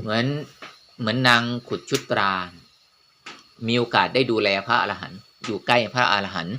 เหมือนเหมือนนางขุดชุตรา มีโอกาสได้ดูแลพระอรหันต์อยู่ใกล้พระอรหันต์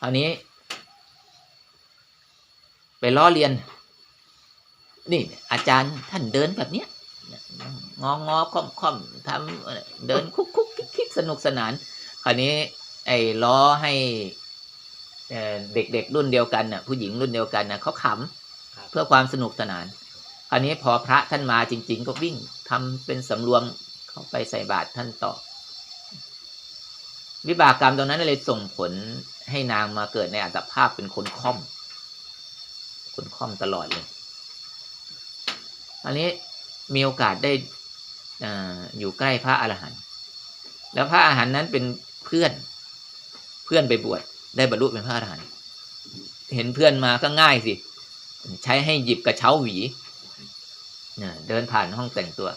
คราวนี้ ไปล้อเลียน นี่ อาจารย์ท่านเดินแบบเนี้ยงองอค่อมค่อมทำเดินคุกคุกคิกคิกสนุกสนาน คราวนี้ ไอ้ล้อให้เอ่อเด็กๆรุ่นเดียวกันน่ะ ผู้หญิงรุ่นเดียวกันน่ะเขาขำเพื่อความสนุกสนาน คราวนี้พอพระท่านมาจริง ๆ ก็วิ่งทำเป็นสำรวมเข้าไปใส่บาตรท่านต่อ วิบากกรรมตรงนั้นเลยส่งผลให้นางมาเกิดในอัตภาพเป็นคนค่อม คนค่อมตลอดเลย อันนี้มีโอกาสได้ออยู่ใกล้พระอรหันต์ แล้วพระอรหันต์นั้นเป็นเพื่อน เพื่อนไปบวชได้บรรลุเป็นพระอรหันต์ เห็นเพื่อนมาก็ง่ายสิ ใช้ให้หยิบกระเช้าหวี เนี่ยเดินผ่านห้องแต่งตัว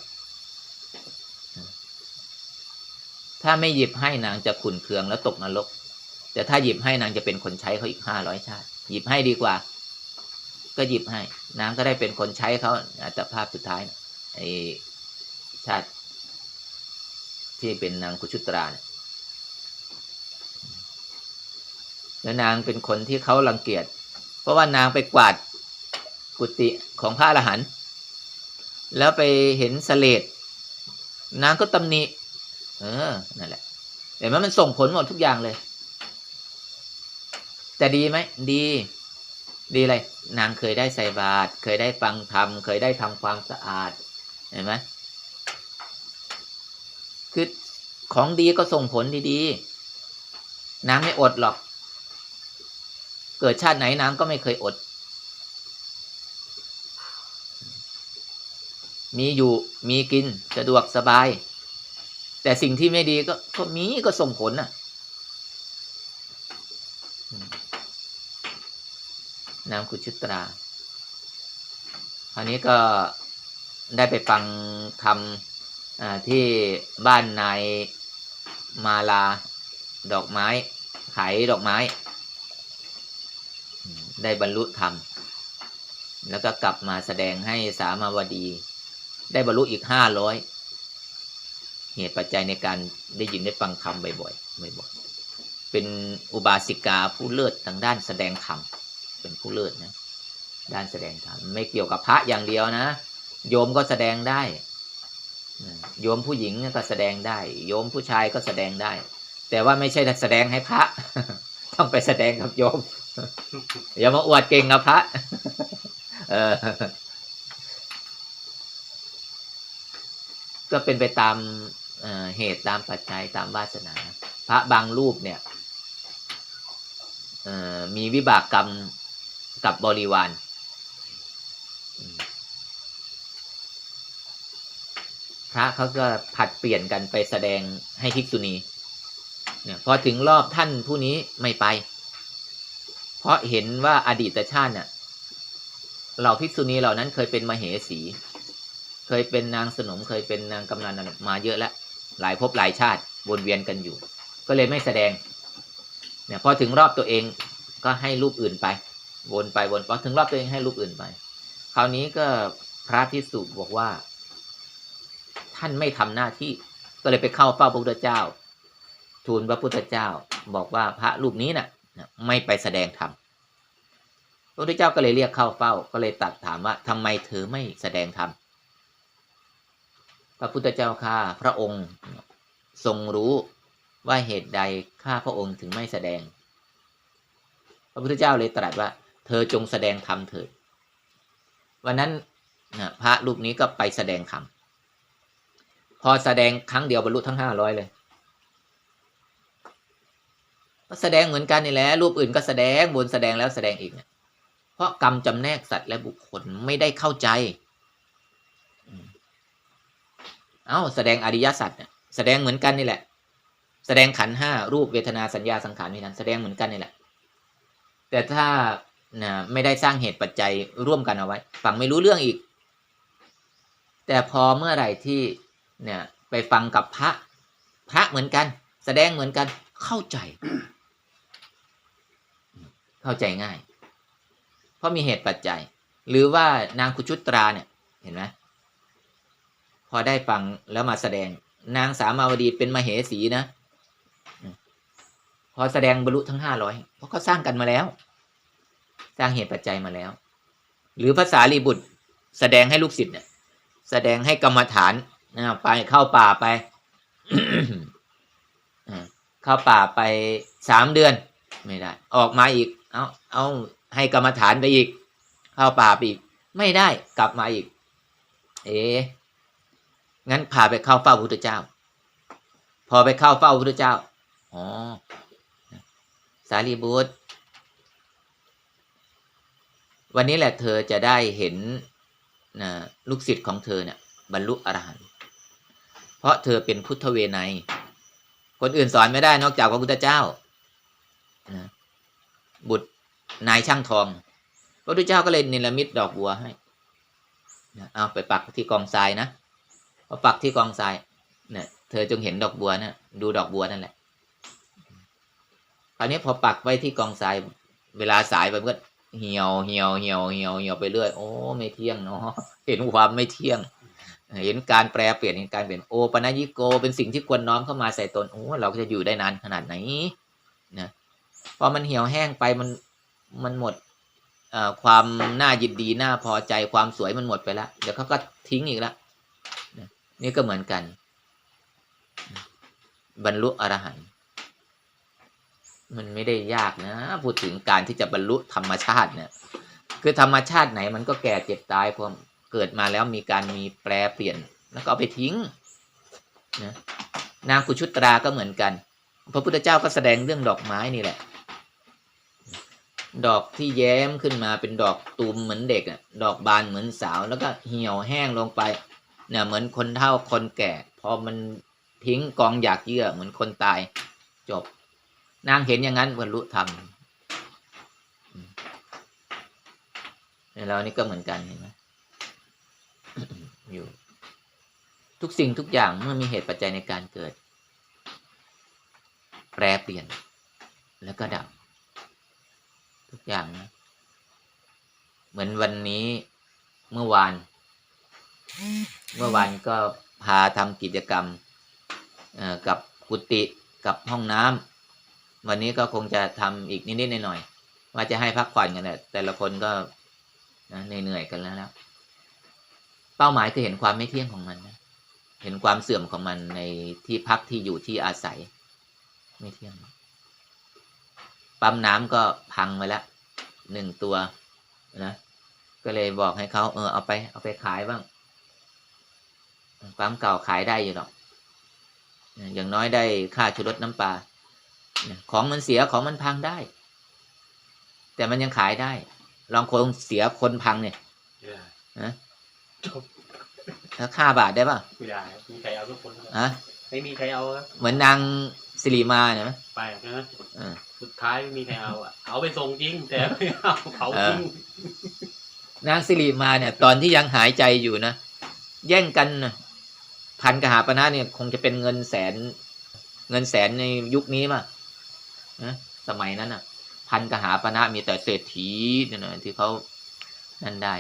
ถ้าไม่หยิบให้นางจะขุนเคืองแล้วตกนรก แต่ถ้าหยิบให้นางจะเป็นคนใช้เขาอีกห้าร้อยชาติ หยิบให้ดีกว่า ก็หยิบให้ นางก็ได้เป็นคนใช้เขาอัตภาพสุดท้ายนะไอชาติ ที่เป็นนางกุชุตราเนี่ยแล้วนางเป็นคนที่เขารังเกียจ เพราะว่านางไปกวาดกุฏิของพระอรหันต์ แล้วไปเห็นสเลดนางก็ตำหนิเออนั่นแหละเห็นไหมมันส่งผลหมดทุกอย่างเลย แต่ดีไหมดี ดีอะไร นางเคยได้ใส่บาตรเคยได้ฟังธรรมเคยได้ทำความสะอาด เห็นไหมคือของดีก็ส่งผลดีๆนางไม่อดหรอก เกิดชาติไหนนางก็ไม่เคยอด มีอยู่มีกินสะดวกสบาย แต่สิ่งที่ไม่ดีก็ก็มีก็ส่งผลน่ะนางคุชุตราคราวนี้ก็ได้ไปฟังธรรมที่บ้านนายมาลาดอกไม้ ขายดอกไม้ ได้บรรลุธรรม แล้วก็กลับมาแสดงให้สามาวดี ได้บรรลุอีกห้าร้อยเหตุปัจจัยในการได้ยินได้ฟังธรรมบ่อยๆบ่อยๆเป็นอุบาสิกาผู้เลิศทางด้านแสดงธรรมเป็นผู้เลิศนะ ด้านแสดงธรรมไม่เกี่ยวกับพระอย่างเดียวนะ โยมก็แสดงได้โยมผู้หญิงก็แสดงได้ โยมผู้ชายก็แสดงได้ แต่ว่าไม่ใช่แสดงให้พระ ต้องไปแสดงกับโยมอย่ามาอวดเก่งกับพระ เออ ก็เป็นไปตามเเหตุตามปัจจัยตามวาสนา พระบางรูปเนี่ยมีวิบากกรรมกับบริวาร พระเขาก็ผัดเปลี่ยนกันไปแสดงให้ภิกษุณีเนี่ยพอถึงรอบท่านผู้นี้ไม่ไป เพราะเห็นว่าอดีตชาติเนี่ยเหล่าภิกษุณีเหล่านั้นเคยเป็นมเหสี เคยเป็นนางสนมเคยเป็นนางกำนันมาเยอะแล้ว หลายภพหลายชาติวนเวียนกันอยู่ ก็เลยไม่แสดงเนี่ยพอถึงรอบตัวเองก็ให้รูปอื่นไป วนไปวนพอถึงรอบตัวเองให้รูปอื่นไป คราวนี้ก็พระพิสุบอกว่า ท่านไม่ทำหน้าที่ก็เลยไปเข้าเฝ้าพระพุทธเจ้า ทูลพระพุทธเจ้าบอกว่าพระรูปนี้น่ะนะไม่ไปแสดงธรรมพระพุทธเจ้าก็เลยเรียกเข้าเฝ้า ก็เลยตัดถามว่าทำไมเธอไม่แสดงธรรม พระพุทธเจ้าข้าพระองค์ทรงรู้ว่าเหตุใดข้าพระองค์ถึงไม่แสดง พระพุทธเจ้าเลยตรัสว่า เธอจงแสดงธรรมเถิด วันนั้นพระรูปนี้ก็ไปแสดงธรรม พอแสดงครั้งเดียวบรรลุทั้งห้าร้อยเลยก็แสดงเหมือนกันนี่แหละ รูปอื่นก็แสดงบนแสดงแล้วแสดงอีกเนี่ยเพราะกรรมจำแนกสัตว์และบุคคลไม่ได้เข้าใจ เอ้าแสดงอริยสัจเนี่ยแสดงเหมือนกันนี่แหละ แสดงขันห้ารูปเวทนาสัญญาสังขารวิญญาณแสดงเหมือนกันนี่แหละ แต่ถ้านะไม่ได้สร้างเหตุปัจจัยร่วมกันเอาไว้ ฟังไม่รู้เรื่องอีก แต่พอเมื่อไหร่ที่เนี่ยไปฟังกับพระพระเหมือนกัน แสดงเหมือนกันเข้าใจ เข้าใจง่าย เพราะมีเหตุปัจจัย หรือว่านางคุชุตราเนี่ย เห็นไหม พอได้ฟังแล้วมาแสดง นางสามาวดีเป็นมเหสีนะ พอแสดงบรรลุทั้งห้าร้อยเพราะเขาสร้างกันมาแล้ว สร้างเหตุปัจจัยมาแล้ว หรือภาษาลีบุตร แสดงให้ลูกศิษย์เนี่ยแสดงให้กรรมฐานนะไปเข้าป่าไปเข้าป่าไปสามเดือน ไม่ได้ ออกมาอีก เอาเอาให้กรรมฐานไปอีก เข้าป่าไปอีก ไม่ได้กลับมาอีก เอ๊ะ งั้นพาไปเข้าเฝ้าพระพุทธเจ้า พอไปเข้าเฝ้าพระพุทธเจ้าอ๋อสารีบุตร วันนี้แหละเธอจะได้เห็นนะลูกศิษย์ของเธอเนี่ยบรรลุอรหันต์เพราะเธอเป็นพุทธเวไนคนอื่นสอนไม่ได้นอกจากพระพุทธเจ้านะบุตรนายช่างทอง พระพุทธเจ้าก็เลยนิรมิตดอกบัวให้นะเอาไปปักที่กองทรายนะ พอปักที่กองทรายเนี่ยเธอจงเห็นดอกบัวนะดูดอกบัวนั่นแหละคราวนี้พอปักไว้ที่กองทรายเวลาสายไปมันก็เหี่ยวเหี่ยวเหี่ยวเหี่ยวเหี่ยวไปเรื่อยโอ้ไม่เที่ยงเนาะเห็นความไม่เที่ยง เห็นการแปรเปลี่ยนเห็นการเปลี่ยนโอปนัญิโก เป็นสิ่งที่ควรน้อมเข้ามาใส่ตนโอ้เราก็จะอยู่ได้นานขนาดไหนนะพอมันเหี่ยวแห้งไปมันมันหมดความน่ายินดีน่าพอใจความสวยมันหมดไปแล้วเดี๋ยวเขาก็ทิ้งอีกแล้ว นี่ก็เหมือนกัน บรรลุอรหันต์มันไม่ได้ยากนะ พูดถึงการที่จะบรรลุธรรมชาติเนี่ยคือธรรมชาติไหนมันก็แก่เจ็บตายพอเกิดมาแล้วมีการมีแปรเปลี่ยน แล้วก็เอาไปทิ้งนะนางกุชุตราก็เหมือนกัน พระพุทธเจ้าก็แสดงเรื่องดอกไม้นี่แหละ ดอกที่แย้มขึ้นมาเป็นดอกตูมเหมือนเด็กอะดอกบานเหมือนสาว แล้วก็เหี่ยวแห้งลงไป เนี่ยเหมือนคนเฒ่าคนแก่ พอมันทิ้งกองอยากเยื่อเหมือนคนตายจบ นางเห็นอย่างนั้นบรรลุธรรมอืมแล้วนี่ก็เหมือนกันเห็นไหมอยู่ ทุกสิ่งทุกอย่างเมื่อมีเหตุปัจจัยในการเกิด แปรเปลี่ยน แล้วก็ดับ ทุกอย่างนะเหมือนวันนี้เมื่อวาน เมื่อวานก็พาทำกิจกรรมกับกุฏิกับห้องน้ำวันนี้ก็คงจะทำอีกนิดๆหน่อยๆว่าจะให้พักผ่อนกันแหละแต่ละคนก็นเหนื่อยๆกันแล้วแล้วเป้าหมายคือเห็นความไม่เที่ยงของมันนะเห็นความเสื่อมของมันในที่พักที่อยู่ที่อาศัย ไม่เที่ยง ปั๊มน้ำก็พังไปแล้วหนึ่งตัวนะ ก็เลยบอกให้เขาเออเอาไปเอาไปขายบ้าง ปั๊มเก่าขายได้อยู่หรอกอย่างน้อยได้ค่าชุดรถน้ำปลาของมันเสียของมันพังได้ แต่มันยังขายได้ ลองคนเสียคนพังเนี่ยไม่ได้นะจบแล้วค่าบาทได้ป่ะไม่ได้มีใครเอาทุกคนครับฮะไม่มีใครเอาครับเหมือนนางสิริมาเนี่ยไหมไปนะเออสุดท้ายไม่มีใครเอาอะเอาไปส่งจริง แต่ไม่เอาเผาจริงนางสิริมาเนี่ย ตอนที่ยังหายใจอยู่นะแย่งกันนะ พันกหาปณะเนี่ยคงจะเป็นเงินแสน เงินแสนในยุคนี้ป่ะนะสมัยนั้นอะ พันกหาปณะมีแต่เศรษฐีเนี่ยนะที่เขานั่นได้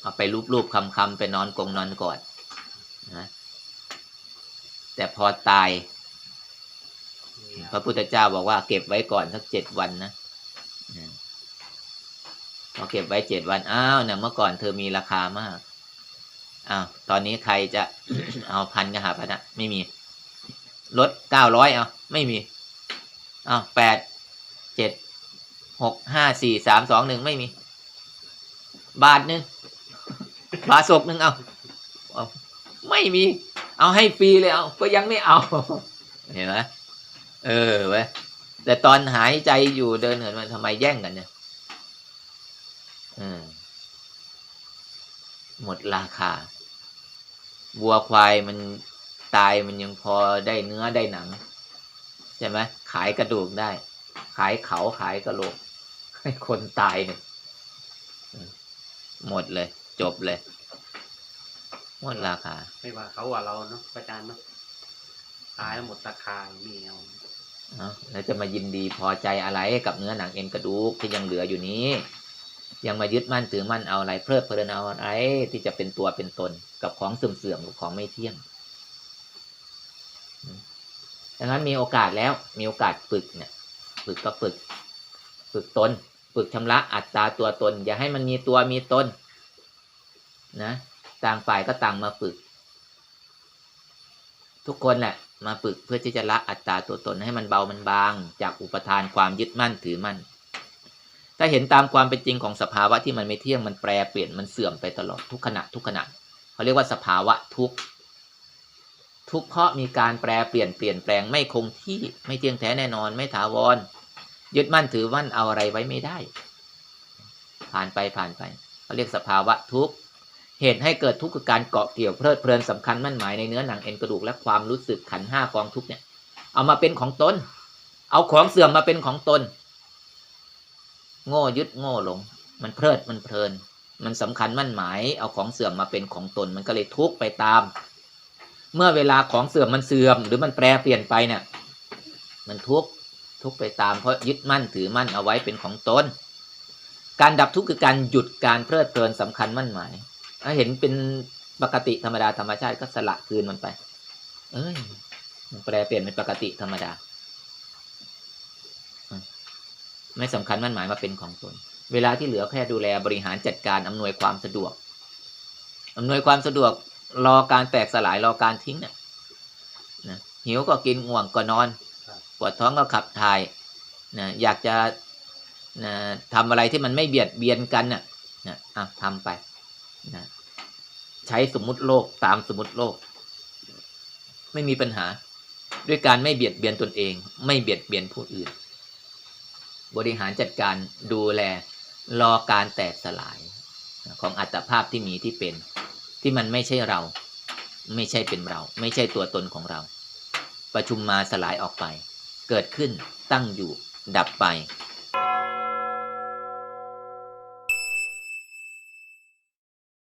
เอาไปรูปๆคำๆไปนอนกงนอนกอดนะแต่พอตาย พระพุทธเจ้าบอกว่าเก็บไว้ก่อนสักเจ็ดวันนะพอเก็บไว้เจ็ดวัน อ้าวเนี่ยเมื่อก่อนเธอมีราคามาก อ้าวตอนนี้ใครจะเอาพันกหาพันนะไม่มี ลดเก้าร้อยเอาไม่มีอ้าวแปดเจ็ดหกห้าสี่สามสองหนึ่งไม่มี บาทหนึ่งบาทศกหนึ่งเอาเอาไม่มี เอาให้ฟรีเลยเอาก็ยังไม่เอา เห็นไหมเออเว้ยแต่ตอนหายใจอยู่เดินเหินมันทำไมแย่งกันเนี่ยอืมหมดราคา วัวควายมันตายมันยังพอได้เนื้อได้หนัง ใช่ไหมขายกระดูกได้ ขายเขาขายกระโหลก ให้คนตายเนี่ยอืมหมดเลย จบเลยหมดราคา ไม่ว่าเขาว่าเราเนาะอาจารย์เนาะตายแล้วหมดราคาไม่เอาเอ้าแล้วจะมายินดีพอใจอะไรกับเนื้อหนังเอ็นกระดูกที่ยังเหลืออยู่นี้ ยังมายึดมั่นถือมั่นเอาอะไรเพลิดเพลินเอาอะไรที่จะเป็นตัวเป็นตนกับของเสื่อมเสื่อมๆกับของไม่เที่ยงดังนั้นมีโอกาสแล้วมีโอกาสฝึกเนี่ยฝึกก็ฝึก ฝึกตน ฝึกชำระอัตตาตัวตน อย่าให้มันมีตัวมีตนนะต่างฝ่ายก็ต่างมาฝึก ทุกคนแหละมาฝึกเพื่อที่จะละอัตตาตัวตนให้มันเบามันบาง จากอุปทานความยึดมั่นถือมั่น ถ้าเห็นตามความเป็นจริงของสภาวะที่มันไม่เที่ยงมันแปรเปลี่ยนมันเสื่อมไปตลอดทุกขณะทุกขณะเขาเรียกว่าสภาวะทุกทุกเพราะมีการแปรเปลี่ยนเปลี่ยนแปลงไม่คงที่ไม่เที่ยงแท้แน่นอน ไม่ถาวร ยึดมั่นถือมั่นเอาอะไรไว้ไม่ได้ ผ่านไปผ่านไปเขาเรียกสภาวะทุกข์เหตุให้เกิดทุกข์คือการเกาะเกี่ยวเพลิดเพลินสำคัญมั่นหมายในเนื้อหนังเอ็นกระดูกและความรู้สึกขันห้ากองทุกเนี่ย เอามาเป็นของตน เอาของเสื่อมมาเป็นของตน โง่ยึดโง่หลง มันเพลิดมันเพลิน มันสำคัญมั่นหมายเอาของเสื่อมมาเป็นของตนมันก็เลยทุกไปตาม เมื่อเวลาของเสื่อมมันเสื่อม หรือมันแปรเปลี่ยนไปเนี่ยมันทุกทุกไปตามเพราะยึดมั่นถือมั่นเอาไว้เป็นของตนการดับทุกข์คือการหยุดการเพลิดเพลินสำคัญมั่นหมายถ้าเห็นเป็นปกติธรรมดาธรรมชาติก็สละคืนมันไป เอ้ยมันแปรเปลี่ยนเป็นปกติธรรมดา ไม่สำคัญมั่นหมายมาเป็นของตน เวลาที่เหลือแค่ดูแลบริหารจัดการอำนวยความสะดวกอำนวยความสะดวกรอการแตกสลายรอการทิ้งเนี่ยนะหิวก็กินง่วงก็นอนปวดท้องก็ขับถ่ายนะอยากจะนะทำอะไรที่มันไม่เบียดเบียนกันน่ะนะอะทำไปนะใช้สมมุติโลกตามสมมุติโลก ไม่มีปัญหา ด้วยการไม่เบียดเบียนตนเอง ไม่เบียดเบียนผู้อื่น บริหารจัดการดูแลรอการแตกสลายของอัตภาพที่มีที่เป็น ที่มันไม่ใช่เรา ไม่ใช่เป็นเรา ไม่ใช่ตัวตนของเรา ประชุมมาสลายออกไป เกิดขึ้นตั้งอยู่ดับไป